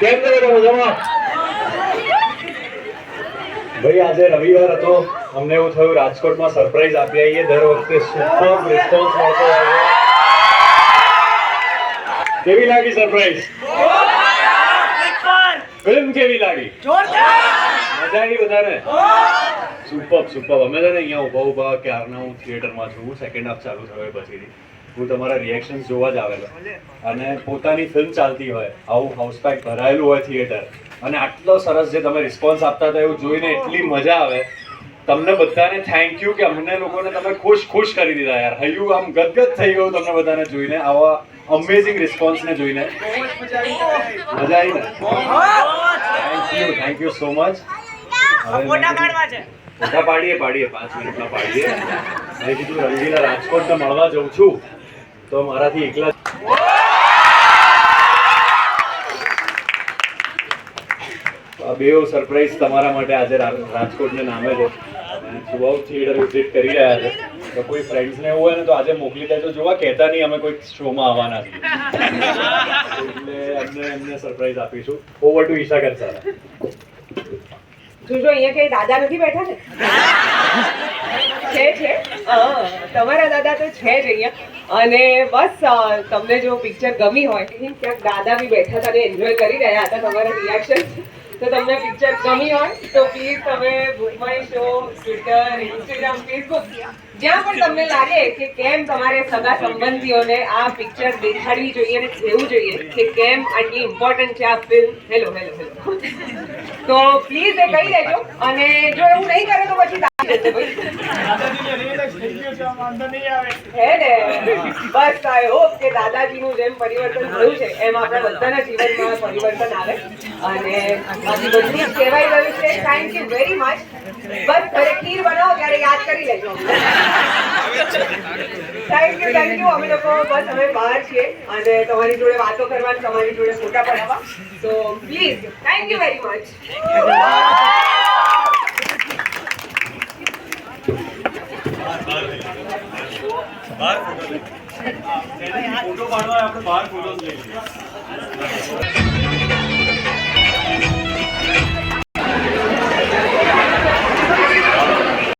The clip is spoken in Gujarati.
કેમ કરો મજામાં ભાઈ આજે રવિવાર હતો. અમને એવું થયું રાજકોટમાં સરપ્રાઈઝ આપી આવીએ. દર વખતે સુપર રિસ્પોન્સ મળતો હોય કેવી લાગી સરપ્રાઈઝ? ફિલ્મ કેવી લાગી? મજા આવી બધાને સુપર સુપર અમે છે ને અહીંયા ઊભા કે ક્યારના હું થિયેટરમાં છું. સેકન્ડ હાફ ચાલુ થયો પછીથી. હું તમારા રિએક્શન જોવા જ આવેલો. અને પોતાની ફિલ્મ ચાલતી હોય આવું હાઉસ પેક ભરાયેલું હોય થિયેટર અને આટલો સરસ જે તમે રિસ્પોન્સ આપતા હતા એવું જોઈને એટલી મજા આવે. તમને બધાને થેન્ક યુ કે અમને લોકોને તમે ખુશ ખુશ કરી દીધા યાર. હૈયું આમ ગદગદ થઈ ગયું તમને બધાને જોઈને આવા અમેઝિંગ રિસ્પોન્સને જોઈને. મજા આવી ને? Thank you thank you so much ફોટા પાડીએ પાડીએ પાંચ મિનિટમાં પાડીએ. મેં કીધું રંગીલા રાજકોટને મળવા જઉં છું. તો મારાથી એકલા બેવ સરપ્રાઈઝ તમારા માટે આજે રાજકોટને નામે છે. સુભાવ થિયેટર વિઝિટ કરી રહ્યા છે. તો કોઈ ફ્રેન્ડ્સને એવું હોય ને તો આજે મોકલી દેજો. જોવા કહેતા નહીં, અમે કોઈ શોમાં આવવાના છીએ. એટલે અમને એમને સરપ્રાઈઝ આપીશું. ઓવર ટુ ઈશા કરતા જોજો, અહીંયા કઈ દાદા નથી બેઠા છે તમારા દાદા તો છે જ અહીંયા. અને બસ તમને જો પિક્ચર ગમી હોય, ક્યાંક દાદા બી બેઠા હતા એન્જોય કરી રહ્યા હતા તમારા રિએક્શન તો તમને પિક્ચર ગમી હોય, તો પ્લીઝ તમે my show Twitter Instagram Facebook જ્યાં પણ તમને લાગે કે કેમ તમારે સગા સંબંધીઓને આ પિક્ચર દેખાડવી જોઈએ અને કહેવું જોઈએ, કે કેમ આટલી ઇમ્પોર્ટન્ટ છે આ ફિલ્મ હેલો હેલો હેલો તો પ્લીઝ એ કહી દેજો. અને જો એવું નહીં કરે તો પછી હે ને? બસ આઈ હોપ કે દાદાજીનું જેમ પરિવર્તન થયું છે, એમ આપણા બધાના જીવનમાં પરિવર્તન આવે. અને કહેવાય રહ્યું છે. થેન્ક યુ વેરી મચ બસ, ઘરે ત્યારે યાદ કરી લેજો. થેન્ક યુ થેન્ક યુ અમે લોકો બસ અમે બહાર છીએ અને તમારી જોડે વાતો કરવાની, તમારી જોડે ફોટા પડાવવા. તો please thank you very much photo પાડવા આપણે બહાર ફોટો લઈએ